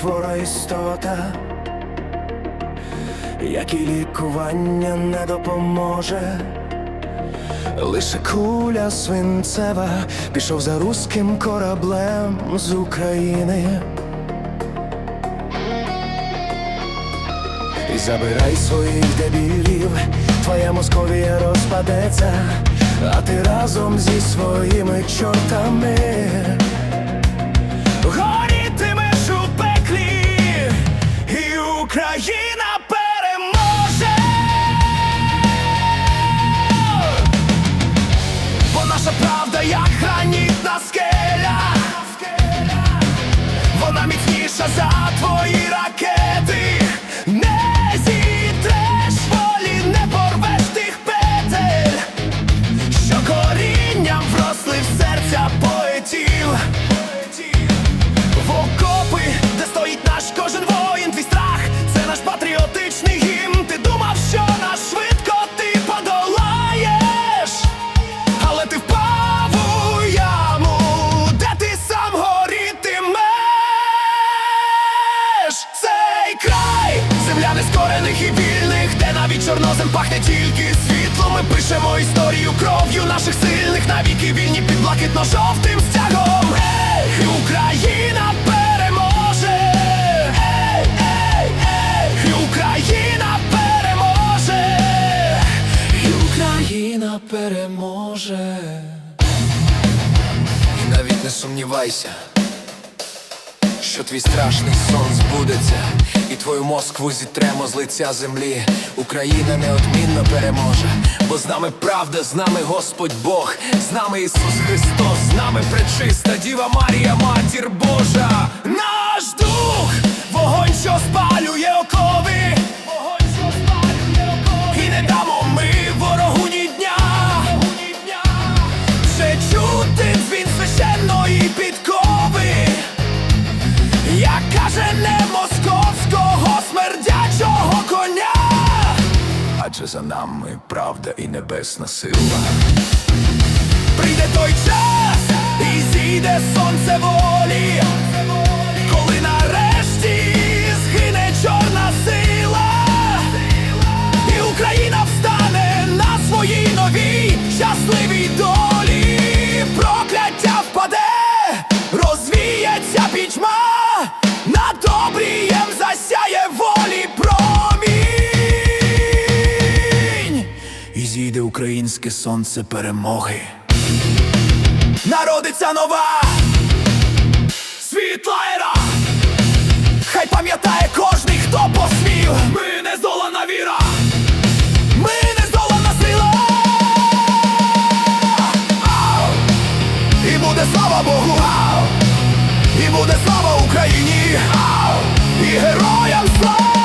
хвора істота, як і лікування не допоможе. Лише куля свинцева пішов за руським кораблем з України. І забирай своїх дебілів, твоя Московія розпадеться, а ти разом зі своїми чортами правда, як гранітна скеля, вона міцніша за твої навіть пахне тільки світлом. Ми пишемо історію кров'ю наших сильних, навіки вільні під блакитно-жовтим стягом. Ей, Україна переможе. Ей, ей, ей, Україна переможе. Україна переможе. І навіть не сумнівайся що твій страшний сон збудеться, твою Москву зітремо з лиця землі. Україна неодмінно переможе, бо з нами правда, з нами Господь Бог, з нами Ісус Христос, з нами пречиста Діва Марія, Матір Божа. За нами правда і небесна сила. Прийде той час і зійде сонце волі, українське сонце перемоги. Народиться нова світла ера, хай пам'ятає кожний, хто посмів. Ми не здолана віра, ми не здолана сила. І буде слава Богу, Ау! і буде слава Україні, і героям слава!